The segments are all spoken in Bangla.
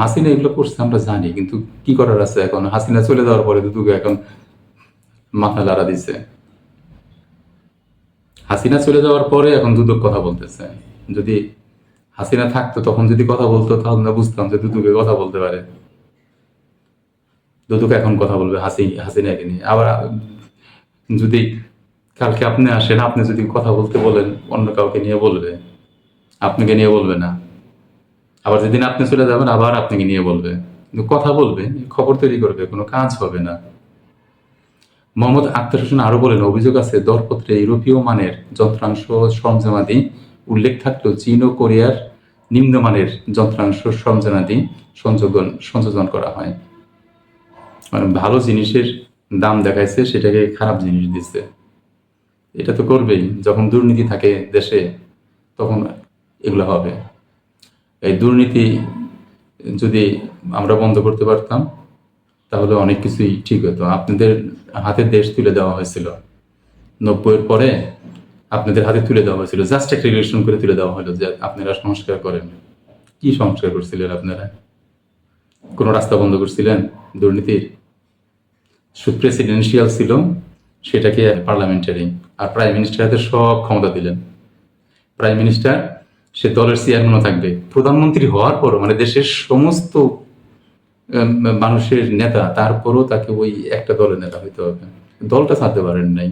হাসিনা এগুলো করছে আমরা জানি, কিন্তু কি করার আছে এখন? হাসিনা চলে যাওয়ার পরে দুদুকে এখন মাথা লাড়া দিছে। হাসিনা চলে যাওয়ার পরে এখন দুদক কথা বলতেছে। যদি হাসিনা থাকতো, তখন যদি কথা বলতো, তাহলে আমরা বুঝতাম যে দুদুকে কথা বলতে পারে। দুদুক এখন কথা বলবে হাসি, হাসিনাকে নিয়ে। আবার যদি কালকে আপনি আসেন, আপনি যদি কথা বলতে বলেন, অন্য কাউকে নিয়ে বলবে। আপনাকে নিয়ে বলবে না। আবার যেদিন আপনি চলে যাবেন, আবার আপনাকে নিয়ে বলবে। কথা বলবে, খবর তৈরি করবে, কোনো কাজ হবে না। মোহাম্মদ আক্তার হোসেন আরও বলেন, অভিযোগ আছে, দরপত্রে ইউরোপীয় মানের যন্ত্রাংশ সরঞ্জামাদি উল্লেখ থাকলেও চীন ও কোরিয়ার নিম্নমানের যন্ত্রাংশ সরঞ্জামাদি সংযোজন সংযোজন করা হয়। মানে ভালো জিনিসের দাম দেখাইছে, সেটাকে খারাপ জিনিস দিচ্ছে এটা তো করবেই, যখন দুর্নীতি থাকে দেশে, তখন এগুলো হবে। এই দুর্নীতি যদি আমরা বন্ধ করতে পারতাম, তাহলে অনেক কিছুই ঠিক হতো। আপনাদের হাতে দেশ তুলে দেওয়া হয়েছিল। নব্বইয়ের পরে আপনাদের হাতে তুলে দেওয়া হয়েছিল। জাস্ট একটা রিলেশন করে তুলে দেওয়া হলো যে আপনারা সংস্কার করেন। কি সংস্কার করছিলেন আপনারা? কোনো রাস্তা বন্ধ করছিলেন দুর্নীতির? শুধু প্রেসিডেন্সিয়াল ছিল, সেটাকে পার্লামেন্টারি। আর প্রাইম মিনিস্টার হাতে সব ক্ষমতা দিলেন। প্রাইম মিনিস্টার সে দলের চেয়ারম্যানও থাকবে। প্রধানমন্ত্রী হওয়ার পরও মানে দেশের সমস্ত মানুষের নেতা, তারপরও তাকে ওই একটা দলের নেতা হইতে হবে। দলটা ছাড়তে পারেন নাই।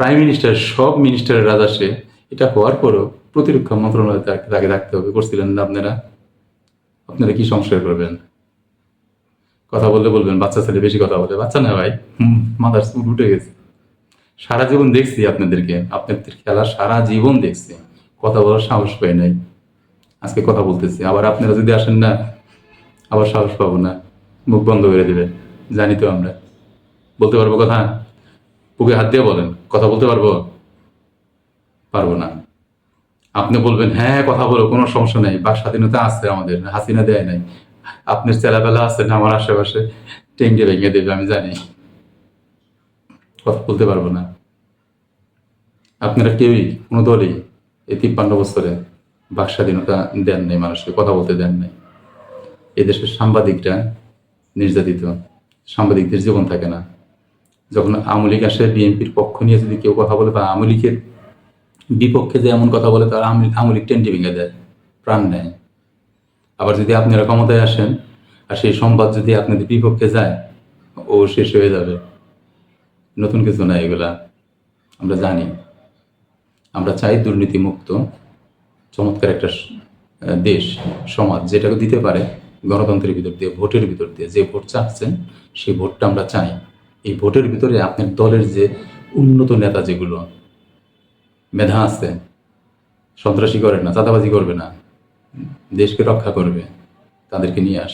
প্রাইম মিনিস্টার সব মিনিস্টারের রাজা সে। এটা হওয়ার পরও প্রতিরক্ষা মন্ত্রণালয় তাকে রাখতে হবে। করছিলেন না আপনারা? আপনারা কি সংস্কার করবেন? কথা বললে বলবেন, বাচ্চা ছেলে বেশি কথা বলে। বাচ্চা না ভাই মাথার চুল উঠে গেছে। সারা জীবন দেখছি আপনাদেরকে। আপনাদের খেলা সারা জীবন দেখছি। কথা বলার সাহস পাই নাই। আজকে কথা বলতেছি। আবার আপনারা যদি আসেন না, আবার সাহস পাবো না। মুখ বন্ধ করে দেবে। জানি তো আমরা। বলতে পারব কথা? বুকে হাত দিয়ে বলেন। কথা বলতে পারব? পারব না। আপনি বলবেন হ্যাঁ কথা বলো, কোনো সমস্যা নেই। বা স্বাধীনতা আছে আমাদের। হাসিনা দেয় নাই। আপনার চেলাবেলা আছে না আমার আশেপাশে? টেঙ্গে ভেঙে দেবে, আমি জানি। কথা বলতে পারব না। আপনারা কেউই, কোনো দলই এই তিপ্পান্ন বছরে বাক স্বাধীনতা দেন নাই, মানুষকে কথা বলতে দেন নাই। এদেশের সাংবাদিকরা নির্যাতিত, সাংবাদিকদের জীবন থাকে না। যখন আওয়ামী লীগ আসে, বিএনপির পক্ষ নিয়ে যদি কেউ কথা বলে বা আওয়ামী লীগের বিপক্ষে যে এমন কথা বলে, তারা আওয়ামী লীগ টেন্ডি ভেঙে দেয়, প্রাণ নেয়। আবার যদি আপনারা ক্ষমতায় আসেন, আর সেই সংবাদ যদি আপনাদের বিপক্ষে যায়, ও শেষ হয়ে যাবে। নতুন কিছু না এগুলা, আমরা জানি। আমরা চাই দুর্নীতিমুক্ত, চমৎকার একটা দেশ, সমাজ, যেটাকে দিতে পারে গণতন্ত্রের ভিতর দিয়ে, ভোটের ভিতর দিয়ে, যে ভোট চাচ্ছেন, সেই ভোটটা আমরা চাই। এই ভোটের ভিতরে আপনার দলের যে উন্নত নেতা যেগুলো, মেধা আছে, সন্ত্রাসী করে না, চাঁদাবাজি করবে না, দেশকে রক্ষা করবে, তাদেরকে নিয়ে আস